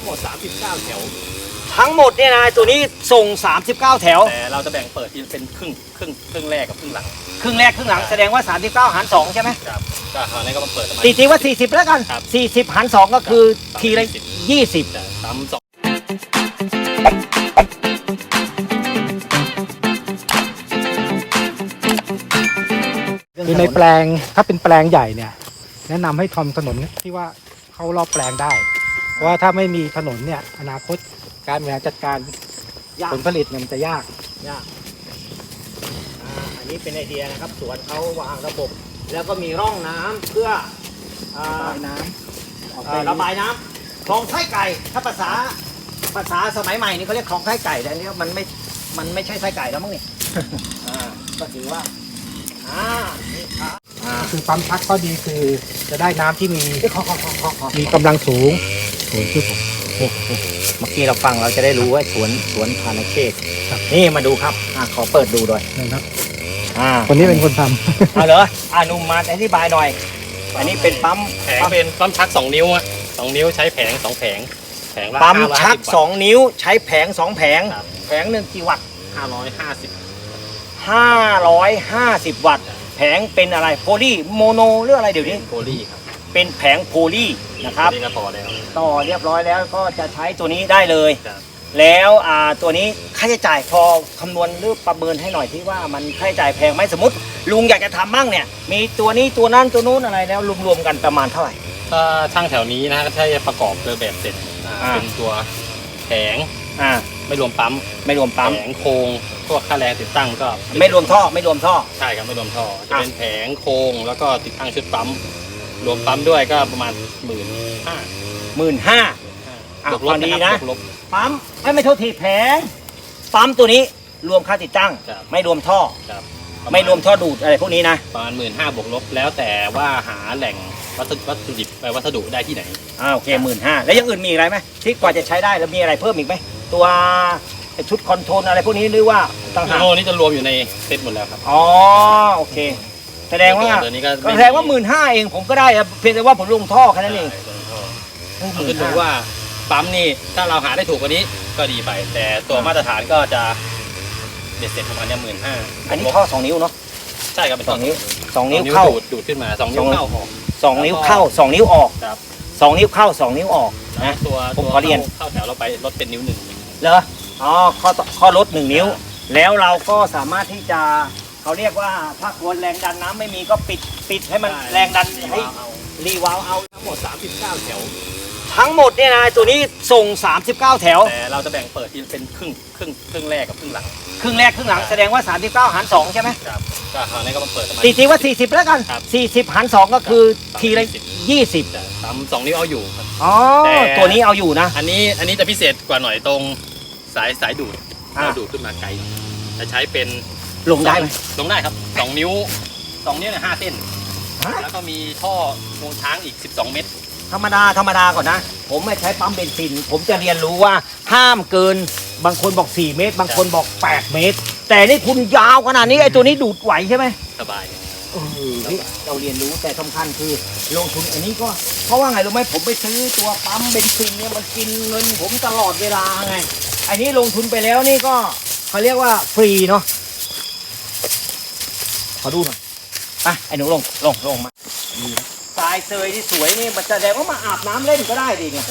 ทั้งหมด 39 แถว ทั้งหมดเนี่ยนะตัวนี้ส่ง 39 แถว แต่เราจะแบ่งเปิดเป็นครึ่งครึ่งครึ่งแรกกับครึ่งหลัง ครึ่งแรกครึ่งหลังแสดงว่า 39 หาร 2 ใช่ไหมครับก็คราวนี้ก็มาเปิดประมาณ ตีทีว่า 40 แล้วกัน ครับ 40 หาร 2 ก็คือทีละ20จะสามสองคือในแปลงถ้าเป็นแปลงใหญ่เนี่ย แนะนำให้ทำถนนที่ว่าเข้ารอบแปลงได้เพ ราะว่าถ้าไม่มีถนนเนี่ย อนาคตการบริหารจัดการยากผลผลิตเนี่ยมันจะยาก ยากอ่าอันนี้เป็นไอเดียนะครับสวนเขาวางระบบ แล้วก็มีร่องน้ำเพื่ออ่าระบายน้ำออกไป เอ่อระบายน้ำคลองไส้ไก่ ถ้าภาษาภาษาสมัยใหม่นี่เขาเรียกคลองไส้ไก่แต่อันนี้มันไม่มันไม่ใช่ไส้ไก่แล้วมั้งนี่ อ่าก็ถือว่าอ่านี่ครับอ่าคือปั๊มชักข้อดีคือจะได้น้ำที่มีเดี๋ยวขอขอขอขอขอมีกำลังสูง สูงที่สุดเมื่อกี้เราฟังเราจะได้รู้ว่าสวนสวนพานาเขตครับ นี่มาดูครับอ่าขอเปิดดูหน่อยนะครับอ่าคนนี้เป็นคนทำเอาเหรออ่านุ่มมาอธิบายหน่อย อันนี้เป็นปั๊มแผงเป็นปั๊มชัก2นิ้วอะสองนิ้วใช้แผง2แผง แผงละปั๊ม550ชักบาท2นิ้วใช้แผง2แผงครับแผงหนึ่งกี่วัตต์550 550วัตต์ แผงเป็นอะไรโพลีโมโนหรืออะไรเดี๋ยวนี้ โพลีครับ เป็นแผงโพลีนะครับโพลีก็พอแล้วต่อเรียบร้อยแล้วก็จะใช้ตัวนี้ได้เลย ครับแล้วอ่าตัวนี้ค่าใช้จ่ายพอคำนวณหรือประเมินให้หน่อยที่ว่ามันค่าใช้จ่ายแพงไหมสมมติ ลุงอยากจะทำบ้างเนี่ย มีตัวนี้ตัวนั้นตัวนู้นอะไรแล้วรวมๆกันประมาณเท่าไหร่ ถ้าช่างแถวนี้นะก็ใช้ประกอบเรือแบบเสร็จอ่าอ่า เป็นตัวแผงอ่าไม่รวมปั๊มไม่รวมปั๊มแผงโครงพวกค่าแรงติดตั้งก็ไม่รวมท่อไม่รวมท่อ ใช่ครับไม่รวมท่อจะอะเป็นแผงโครงแล้วก็ติดตั้งชุดปั๊ม รวมปั๊มด้วยก็ประมาณหมื่นห้าหมื่นห้า อะบวกลบพอดีนะคนะรับบวกลบ ปั๊มไม่ไม่โทษทีแผงปั๊มตัวนี้รวมค่าติดตั้ง ครับ ไม่รวมท่อ ครับไม่รวมท่อดูดอะไรพวกนี้นะประมาณหมื่นห้าบวกลบ แล้วแต่ว่าหาแหล่งวัสดุวัตถุดิบไปวัสดุได้ที่ไหน อ่าโอเคหมื่นห้าแล้วอยังอื่นมีอีกอะไรไหมที่กว่าจะใช้ได้แล้วมีอะไรเพิ่มอีกไหมตัวชุดคอนโทรลอะไรพวกนี้หรือว่าต่างหากโลนี่จะรวมอยู่ในเซตหมดแล้วครับ อ๋อโอเค แสดงว่าตัวนี้ก็ก็แสดงว่าหมื่นห้าเองผมก็ได้อะเพียงแต่ว่าผมลงท่อแค่นั้นเองใช่ตัวนี้ก็คือดูว่าปั๊มนี่ถ้าเราหาได้ถูกกว่านี้ก็ดีไป แต่ตัวมาตรฐานก็จะเด็ดเสร็จประมาณเนี้หมื่นห้าอันนี้ท่อสองนิ้วเนาะใช่ครับเป็นสองนิ้วสองสองนิ้วเข้าดูดดูดขึ้นมาสองนิ้วสองเข้าออกสองนิ้วเข้าสองนิ้วออกครับสองนิ้วเข้าสองนิ้วออกนะตัวผมตัวขอเรียนเข้าแถวเราไปลดเป็นนิ้วหนึ่งเหรออ๋อข้อต่อข้อลดหนึ่งนิ้ว แล้วเราก็สามารถที่จะ เขาเรียกว่าถ้าควรแรงดันน้ำไม่มีก็ปิดปิดให้มันแรงดันให้รีวาล์วเอาทั้งหมด 39 แถว ทั้งหมดเนี่ยนะตัวนี้ส่ง 39 แถว แต่เราจะแบ่งเปิดเป็นครึ่งครึ่งครึ่งแรกกับครึ่งหลัง ครึ่งแรกครึ่งหลังแสดงว่า 39 หาร 2 ใช่ไหมครับก็คราวนี้ก็มาเปิดประมาณตีทีว่า 40 แล้วกันครับ40 หาร 2 ก็คือทีละ20จะทำสองนิ้วเอาอยู่ครับอ๋อแต่ตัวนี้เอาอยู่นะ อันนี้อันนี้จะพิเศษกว่าหน่อยตรงสายสายดูดอ่าเราดูดขึ้นมาไกลจะใช้เป็น ลงได้ไหมลงได้ครับสองนิ้วสองนิ้วเนี่ยห้าเส้นฮะแล้วก็มีท่องวงช้างอีก 12 เมตร ธรรมดาธรรมดาก่อนนะ ผมไม่ใช้ปั๊มเบนซิน ผมจะเรียนรู้ว่าห้ามเกินบางคนบอก 4 เมตร บางคนบอก 8 เมตร แต่นี่คุณยาวขนาดนี้ไอ้ตัวนี้ดูดไหวใช่ไหมสบายเออเฮ้ยเราเรียนรู้แต่สำคัญคือลงทุนอันนี้ก็ เพราะว่าไงรู้ไหมผมไปซื้อตัวปั๊มเบนซินเนี่ยมันกินเงินผมตลอดเวลาไง อันนี้ลงทุนไปแล้วนี่ก็เขาเรียกว่าฟรีเนาะ ขอดูหน่อยไปไอ้หนูลงลงลงมาทรายเซยที่สวยนี่มันแสดงว่ามาอาบน้ำเล่นก็ได้ดิเนี่ย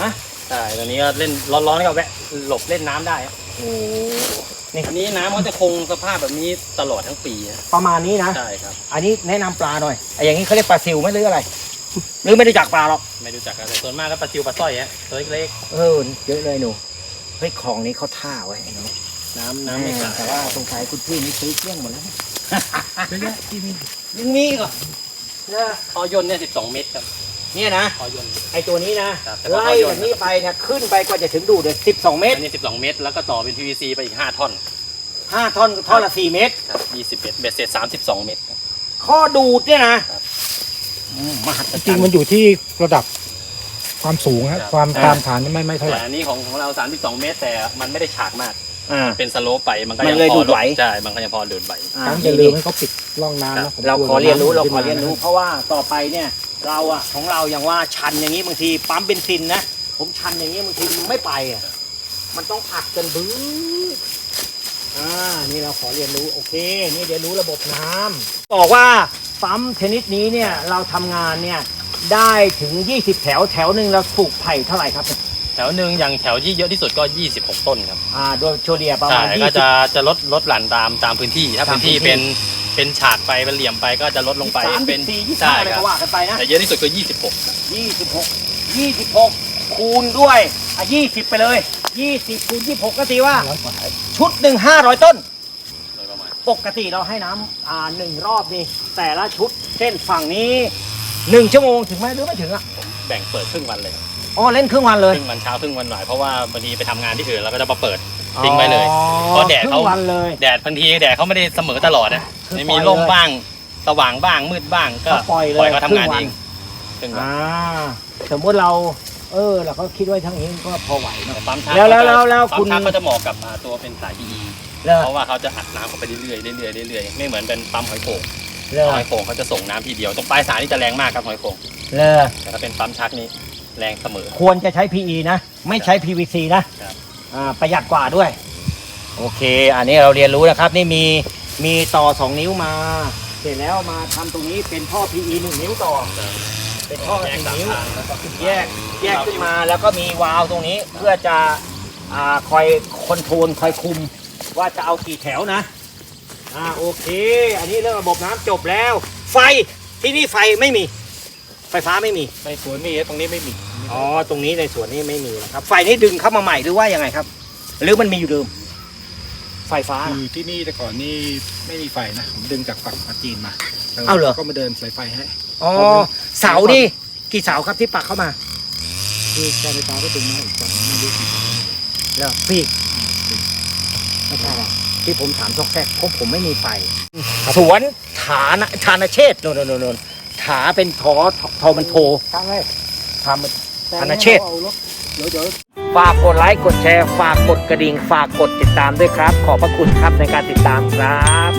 ฮะใช่ตอนนี้ก็เล่นร้อนๆก็แวะหลบเล่นน้ำได้ครับโอ้นี่อันนี้น้ำเขาจะคงสภาพแบบนี้ตลอดทั้งปีนะประมาณนี้นะ ใช่ครับ อันนี้แนะนำปลาหน่อยไอ้อย่างนี้เขาเรียกปลาซิวไหมหรืออะไร หรือไม่ได้จักปลาหรอก ไม่รู้จักกันแต่ส่วนมากก็ปลาซิวปลาสร้อยฮะตัวเล็กเออเยอะเลยหนูเฮ้ยของนี้เขาท่าไว้ไอ้หนูๆน้ำน้ำไม่ขาดแต่ว่าสงสัยคุณพี่นี่ซื้อเครื่องหมดแล้วนะเยอะแยะที่มียังมีอีกเหรอเนี่ยคอยนเนี่ย12เมตรครับเนี่ยนะ คอยน ไอ้ตัวนี้นะครับแต่ว่าไล่เขาโยนจากนี้ไปเนี่ยขึ้นไปกว่าจะถึงดูดเดี๋ยวสิบสองเมตรอันนี้12เมตร แล้วก็ต่อเป็น PVC ไปอีก5ท่อนห้าท่อนท่อนละสี่เมตร ครับ20เมตรเบ็ดเสร็จ32เมตรครับ ข้อดูดเนี่ยนะครับอืมมหัศจจริรงรๆมันย์อยู่ที่ระดับความสูงครับ ความตามฐานไม่ไม่เท่าไหแต่ร่อันนี้ของของเรา32เมตร แต่มันไม่ได้ฉากมาก อ่า เป็นสโลปไปมันก็มันยังเลยพดูอดไหว ใช่มันก็ยังพอดูดไหว อ่าต้องอย่าลืมให้เขาปิดร่องน้ำนะผมเรากลัวขอเรียนรู้ำเราขขึ้อเรียนรู้ เพราะว่าต่อไปเนี่ยเราอะของเราอย่างว่าชันอย่างนี้บางทีปั๊มเบนซินนะผมชันอย่างเงี้ยบางทีมันไม่ไปอะมันต้องอัดกันบื้ออ่านี่เราขอเรียนรู้โอเค นี่เรียนรู้ระบบน้ำบอกว่าปั๊มชนิดนี้เนี่ยเราทำงานเนี่ยได้ถึง 20 แถวแถวหนึ่งเราปลูกไผ่เท่าไหร่ครับ แถวหนึ่งอย่างแถวที่เยอะที่สุดก็ 26 ต้นครับอ่าโดยโชเลียประใช่มาณก็20จะจะลดลดหลั่นตามตามพื้นที่ ถ้าตามพื้นที่พื้นที่เป็นเป็นฉากไปเป็นเหลี่ยมไปก็จะลดลงไปสามเป็สินบสี่ยี่สิบใช่ห้าอะไรครัก็บว่ากันไปนะแต่เยอะที่สุดคือ26ครับยี่สิบหกยี่สิบหกคูณด้วยอะยี่สิบไปเลยยี่สิบคูณยี่สิบหกก็ตีว่า ร้อยกว่าชุดหนึ่งห้าร้อยต้น โดยประมาณปกติเราให้น้ำอ่าหนึ่งรอบนี่แต่ละชุด เช่นฝั่งนี้หนึ่งชั่วโมงถึงไหมหรือไม่ถึงอะผมแบ่งเปิดครึ่งวันเลยครับ อ๋อเล่นครึ่งวันเลยครึ่งวันเช้าครึ่งวันบ่ายเพราะว่าบางทีไปทำงานที่อื่นเราก็จะมาเปิดทิ้งไว้เลยอ๋อเพราะแดดเขาครึ่งวันเลย แดดบางทีแดดเขาไม่ได้เสมอตลอดนะคือไม่ปล่มีอยร่มเลยบ้างสว่างบ้างมืดบ้างก็ก็ปล่อยเลยเขาทำงานครึ่เองงวันครึ่งวันอ่าสมมติเรา เออเราก็คิดไว้ทั้งนี้ก็พอไหวเนอะปั๊มชาร์จแล้วแล้วก็จะแล้วแล้วคุณปั๊มชาร์จก็จะเหมาะกับอ่าตัวเป็นสาย PE เลิกเพราะว่าเขาจะอัดน้ำเข้าไปเรื่อยๆเรื่อยๆเรื่อยๆไม่เหมือนเป็นปั๊มหอยโข่งเลิกหอยโข่งเขาจะส่งน้ำทีเดียวตรงปลายสายนี่จะแรงมากครับหอยโข่งเลิกแต่ถ้าเป็นปั๊มชักนี่ แรงเสมอ ควรจะใช้ PE นะ ไม่ใช้ PVC นะครับ อ่าประหยัดกว่าด้วย โอเค อันนี้เราเรียนรู้นะครับ นี่มีมีต่อ 2 นิ้วมา เสร็จแล้วมาทำตรงนี้เป็นท่อ PE 1 นิ้วต่อ เป็นท่อแยก1สามนิ้ว ทางแล้วก็ขึ้นแยกแยกขึ้นมาแล้วก็มีวาล์วตรงนี้เพื่อจะอ่าคอยคอนโทรลคอยคุม ว่าจะเอากี่แถวนะอ่าโอเค อันนี้เรื่องระบบน้ำจบแล้ว ไฟที่นี่ไฟไม่มี ไฟฟ้าไม่มี ในสวนมีตรงนี้ไม่มีอ๋อ ตรงนี้ในสวนนี้ไม่มีนะครับ ไฟนี่ดึงเข้ามาใหม่หรือว่ายังไงครับ หรือมันมีอยู่เดิม ไฟฟ้า คือที่นี่แต่ก่อนนี่ไม่มีไฟนะผมดึงจากฝั่งปาจีนมาเอาเหรอ ก็มาเดินสายไฟให้ อ๋อ เสานี่กี่เสาครับที่ปักเข้ามาคือการไฟฟ้าก็ดึงมาอีกฝั่งนึงไม่รู้กี่แล้วพี่ไม่ใช่หรอกที่ผมถามซอกแก๊กเพราะผมไม่มีไฟ สวนฐานะชาณเชษฐ์โน่นโน่นโน่นถาเป็นทอทอทอมันโททางเลยทำธนเชษฐ์เอารถเดี๋ยวเดี๋ยวฝากกดไลค์กดแชร์ฝากกดกระดิ่ง ฝากกดติดตามด้วยครับ ขอบพระคุณครับในการติดตามครับ